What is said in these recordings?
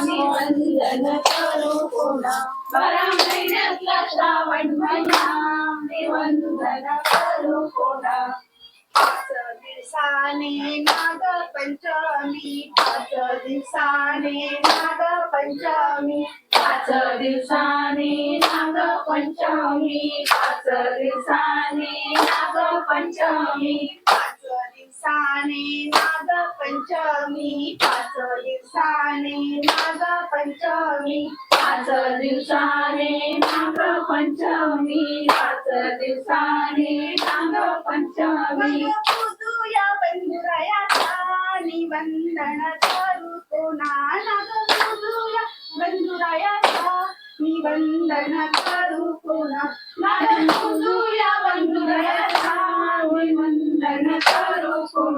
मी वंदन करू कोणा बारा महिन्यातला श्रावण महिना मी वंदन करू कोणा पाच दिवसाने नाग पंचमी पाच दिवसाने नाग पंचमी पाच दिवसाने नाग पंचमी पाच दिवसाने नाग पंचमी दिवसाने नाग पंचमी पाच दिवसाने नाग पंचमी पाच दिवसाने नाग पंचमी पाच दिवसाने नाग पंचमी. पूजूया बंधुरायाचा निबंधन करू कोणा नाग पूजूया बंधुरायाचा निबंधन करू कोणा नाग पूजूया बंधुरायाचा निवंदन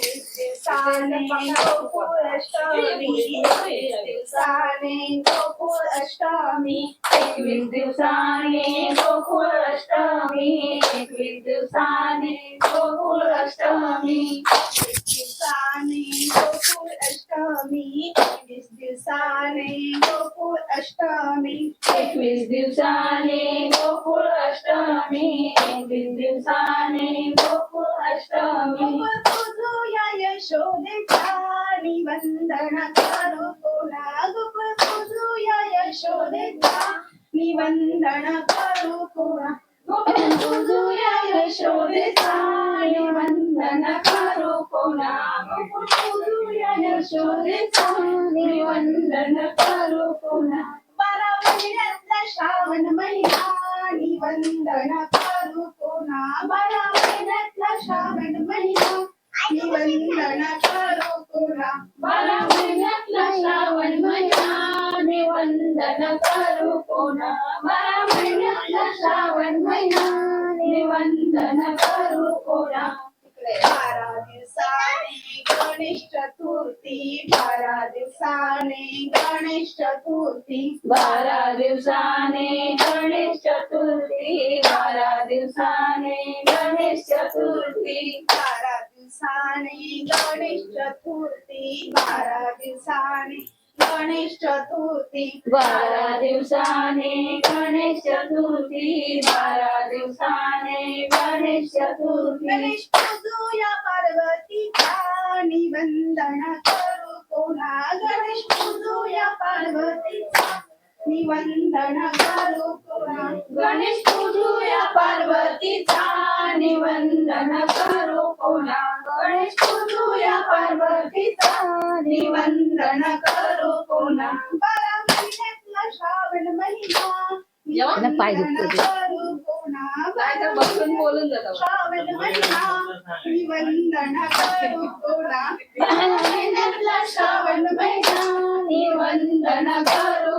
Gokul Ashtami, Gokul Ashtami, Gokul Ashtami, Gokul Ashtami, Gokul Ashtami, Gokul Ashtami, Gokul Ashtami, Gokul Ashtami, Gokul Ashtami, Gokul Ashtami, Gokul Ashtami, Gokul Ashtami, Gokul Ashtami, Gokul Ashtami, Gokul Ashtami, Gokul Ashtami, Gokul Ashtami, Gokul बारा महिन्यातला श्रावण महिना निवंदन करू कोणा बारा महिन्यातला श्रावण महिना निवंदन करू बारा महिन्यातला श्रावण महिना करू बारा महिन्यातला श्रावण महिना करू बारा दिवसाने गणेश चतुर्थी बारा दिवसाने गणेश चतुर्थी बारा दिवसाने गणेश चतुर्थी बारा दिवसाने गणेश चतुर्थी. बारा दिवसाने गणेश चतुर्थी बारा दिवसाने गणेश चतुर्थी. बारा दिवसाने गणेश चतुर्थी बारा दिवसाने गणेश चतुर्थी. गणेश पूजूया पार्वतीचा निवंदन करू कोणा गणेश पूजूया पार्वतीचा निवंदन करू कोणा गणेश पूजूया पार्वतीचा निवंदन करू कोणा गणेश पूजूया पार्वतीचा निवंदन करू कोणा बारा महिन्यातला श्रावण महिना करू कोणा बसून बोलून जातो श्रावण महिना निवंदना करू कोणा महिन्यातला श्रावण महिना निवंदन करू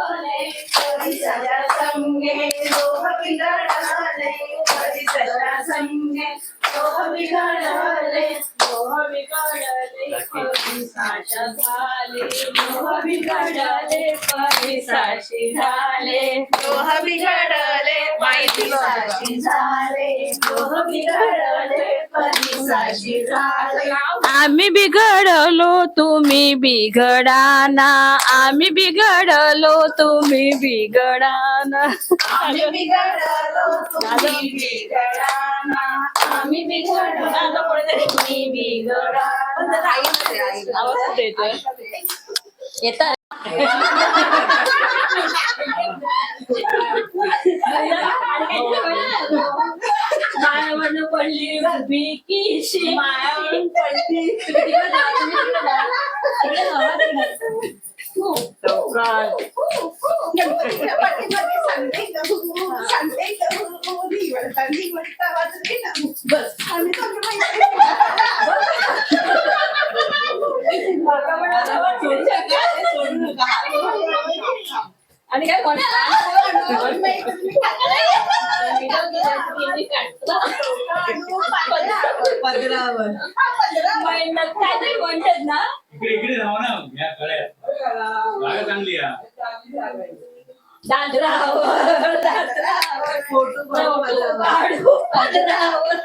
महिना निवंदन करू कोणा तुम्ही बिघडाना आम्ही बिघडलो तुम्ही बिघडाना आम्ही संगे मोह बिघडले परिसरा संगे मोह बिघडले परिसरा संगे मोह बिघडले मोह परिसाश झाले मोह बिघडले परिसाशी झाले मोह बिघडले झाले झाले. आम्ही बिघडलो तुम्ही बिघडाना. आम्ही बिघडलो तुम्ही बिघडाना. आम्ही बिघडलो तुम्ही बिघडाना. आम्ही बिघडलो तुम्ही बिघडाना? येतात. मायावर पडली उभी किशी. मायावर पडली. बस आणि काय काहीतरी म्हणतात ना? इकडे इकडे राहा ना या जागा चांगली आहे दादरावर दादरावर. फोटो काढू पदरावर.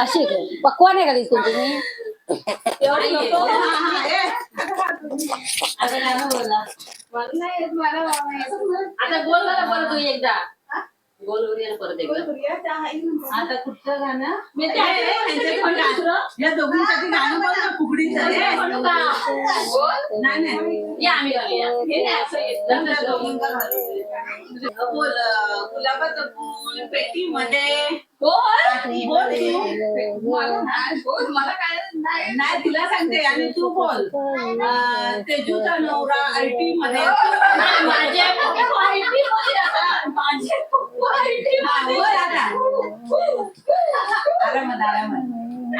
अशी पकवान आहे का दिसतो तुम्ही एवढं नको. आता गाणं बोला. परत परत एकदा आता कुठचं गाणं मी ते आहे, ह्यांच्यासाठी म्हणलं दुसरं. या दोघींसाठी गाणं बोल ना फुगडीचं रे. म्हणू का? गोल? नाही नाही या आम्ही घालूया. हे नाही असं येत. त्या दोघींना घालू. फुल गुलाबाचं फुल पेटीमध्ये? बोल तू. मला काय नाही. नाही तुला सांगते आणि तू बोल अं, तेजूचा नवरा आयटी मध्ये नाही, माझे मध्ये आता. माझे IT हा, आता. आरामात आरामात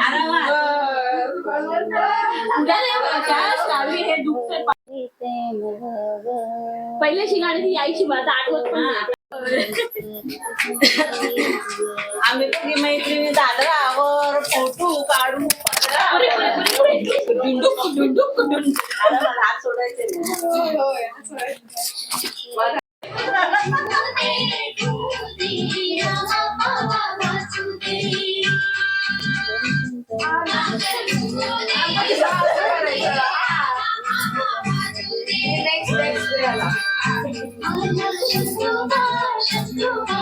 आरामात हे ती यायची मला आठवत पण आम्ही दोघी मैत्रिणी दादरावर फोटो काढू डुंडुक, डुंडुक, डुंडुक. हात सोडायचे శత్రువా శత్రువా